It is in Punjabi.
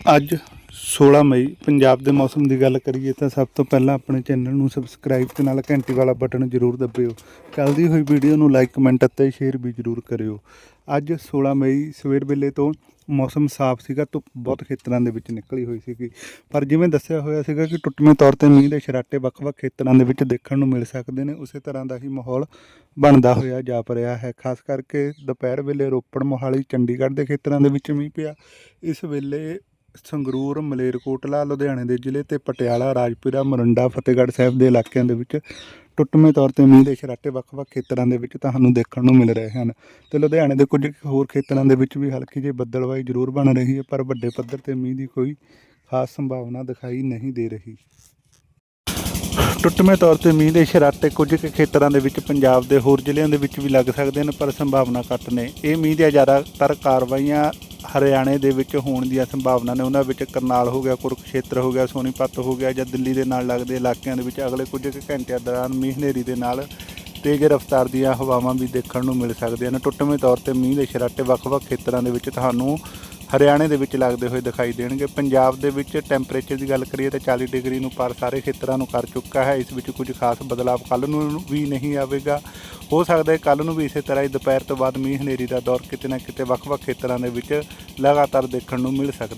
ਅੱਜ 16 ਮਈ ਪੰਜਾਬ ਦੇ ਮੌਸਮ ਦੀ ਗੱਲ ਕਰੀਏ ਤਾਂ ਸਭ ਤੋਂ ਪਹਿਲਾਂ ਆਪਣੇ ਚੈਨਲ ਨੂੰ ਸਬਸਕ੍ਰਾਈਬ ਤੇ ਨਾਲ ਘੰਟੀ ਵਾਲਾ ਬਟਨ ਜ਼ਰੂਰ ਦਬਿਓ। ਚੱਲਦੀ ਹੋਈ ਵੀਡੀਓ ਨੂੰ ਲਾਈਕ, ਕਮੈਂਟ ਅਤੇ ਸ਼ੇਅਰ ਵੀ ਜ਼ਰੂਰ ਕਰਿਓ। ਅੱਜ 16 ਮਈ ਸਵੇਰ ਵੇਲੇ ਤੋਂ ਮੌਸਮ ਸਾਫ਼ ਸੀਗਾ, ਧੁੱਪ ਬਹੁਤ ਖੇਤਰਾਂ ਦੇ ਵਿੱਚ ਨਿਕਲੀ ਹੋਈ ਸੀਗੀ। ਪਰ ਜਿਵੇਂ ਦੱਸਿਆ ਹੋਇਆ ਸੀਗਾ ਕਿ ਟੁੱਟਵੇਂ ਤੌਰ ਤੇ ਮੀਂਹ ਦੇ ਛਰਾਟੇ ਵੱਖ-ਵੱਖ ਖੇਤਰਾਂ ਦੇ ਵਿੱਚ ਦੇਖਣ ਨੂੰ ਮਿਲ ਸਕਦੇ ਨੇ, ਉਸੇ ਤਰ੍ਹਾਂ ਦਾ ਹੀ ਮਾਹੌਲ ਬਣਦਾ ਹੋਇਆ ਜਾਪ ਰਿਹਾ ਹੈ। ਖਾਸ ਕਰਕੇ ਦੁਪਹਿਰ ਵੇਲੇ ਰੋਪੜ, ਮੋਹਾਲੀ, ਚੰਡੀਗੜ੍ਹ ਦੇ ਖੇਤਰਾਂ ਦੇ ਵਿੱਚ ਮੀਂਹ ਪਿਆ। ਇਸ ਵੇਲੇ ਸੰਗਰੂਰ, ਮਲੇਰਕੋਟਲਾ, ਲੁਧਿਆਣੇ ਦੇ ਜ਼ਿਲ੍ਹੇ ਤੇ ਪਟਿਆਲਾ, ਰਾਜਪੁਰਾ, ਮੋਰਿੰਡਾ, ਫਤਿਹਗੜ੍ਹ ਸਾਹਿਬ ਦੇ ਇਲਾਕਿਆਂ ਦੇ ਵਿੱਚ ਟੁੱਟਵੇਂ ਤੌਰ ਤੇ ਮੀਂਹ ਦੇ ਛਰਾਟੇ ਵੱਖ-ਵੱਖ ਖੇਤਰਾਂ ਦੇ ਵਿੱਚ ਤੁਹਾਨੂੰ ਦੇਖਣ ਨੂੰ ਮਿਲ ਰਹੇ ਹਨ। ਤੇ ਲੁਧਿਆਣੇ ਦੇ ਕੁਝ ਕੁ ਹੋਰ ਖੇਤਰਾਂ ਦੇ ਵਿੱਚ ਵੀ ਹਲਕੀ ਜਿਹੀ ਬੱਦਲਵਾਈ ਜ਼ਰੂਰ ਬਣ ਰਹੀ ਹੈ, ਪਰ ਵੱਡੇ ਪੱਧਰ ਤੇ ਮੀਂਹ ਦੀ ਕੋਈ ਖਾਸ ਸੰਭਾਵਨਾ ਦਿਖਾਈ ਨਹੀਂ ਦੇ ਰਹੀ। ਟੁੱਟਵੇਂ ਤੌਰ ਤੇ ਮੀਂਹ ਦੇ ਛਰਾਟੇ ਕੁਝ ਕੁ ਖੇਤਰਾਂ ਦੇ ਵਿੱਚ ਪੰਜਾਬ ਦੇ ਹੋਰ ਜ਼ਿਲ੍ਹਿਆਂ ਦੇ ਵਿੱਚ ਵੀ ਲੱਗ ਸਕਦੇ ਹਨ, ਪਰ ਸੰਭਾਵਨਾ ਘੱਟ ਨੇ। ਇਹ ਮੀਂਹ ਦੀਆਂ ਜ਼ਿਆਦਾਤਰ ਕਾਰਵਾਈਆਂ ਹਰਿਆਣੇ ਦੇ ਵਿੱਚ ਹੋਣ ਦੀਆਂ ਸੰਭਾਵਨਾ ਨੇ, ਉਹਨਾਂ ਵਿੱਚ ਕਰਨਾਲ ਹੋ ਗਿਆ, ਕੁਰਕਸ਼ੇਤਰ ਹੋ ਗਿਆ, ਸੋਨੀਪਤ ਹੋ ਗਿਆ ਜਾਂ ਦਿੱਲੀ ਦੇ ਨਾਲ ਲੱਗਦੇ ਇਲਾਕਿਆਂ ਦੇ ਵਿੱਚ ਅਗਲੇ ਕੁਝ ਕੁ ਘੰਟਿਆਂ ਦੌਰਾਨ ਮੀਂਹ ਹਨੇਰੀ ਦੇ ਨਾਲ ਤੇਜ਼ ਰਫ਼ਤਾਰ ਦੀਆਂ ਹਵਾਵਾਂ ਵੀ ਦੇਖਣ ਨੂੰ ਮਿਲ ਸਕਦੀਆਂ ਨੇ। ਟੁੱਟਵੇਂ ਤੌਰ ਤੇ ਮੀਂਹ ਦੇ ਛਰਾਟੇ ਵੱਖ-ਵੱਖ ਖੇਤਰਾਂ ਦੇ ਵਿੱਚ ਤੁਹਾਨੂੰ ਹਰਿਆਣੇ ਦੇ ਵਿੱਚ ਲੱਗਦੇ ਹੋਏ ਦਿਖਾਈ ਦੇਣਗੇ। ਪੰਜਾਬ ਦੇ ਵਿੱਚ ਟੈਂਪਰੇਚਰ ਦੀ ਗੱਲ ਕਰੀਏ ਤਾਂ 40 ਡਿਗਰੀ ਨੂੰ ਪਾਰ ਸਾਰੇ ਖੇਤਰਾਂ ਨੂੰ ਕਰ ਚੁੱਕਾ ਹੈ। ਇਸ ਵਿੱਚ ਕੁਝ ਖਾਸ ਬਦਲਾਅ ਕੱਲ ਨੂੰ ਵੀ ਨਹੀਂ ਆਵੇਗਾ। ਹੋ ਸਕਦਾ ਹੈ ਕੱਲ ਨੂੰ ਵੀ ਇਸੇ ਤਰ੍ਹਾਂ ਹੀ ਦੁਪਹਿਰ ਤੋਂ ਬਾਅਦ ਮੀਂਹ ਹਨੇਰੀ ਦਾ ਦੌਰ ਕਿਤੇ ਨਾ ਕਿਤੇ ਵੱਖ-ਵੱਖ ਖੇਤਰਾਂ ਦੇ ਵਿੱਚ ਲਗਾਤਾਰ ਦੇਖਣ ਨੂੰ ਮਿਲ ਸਕਦਾ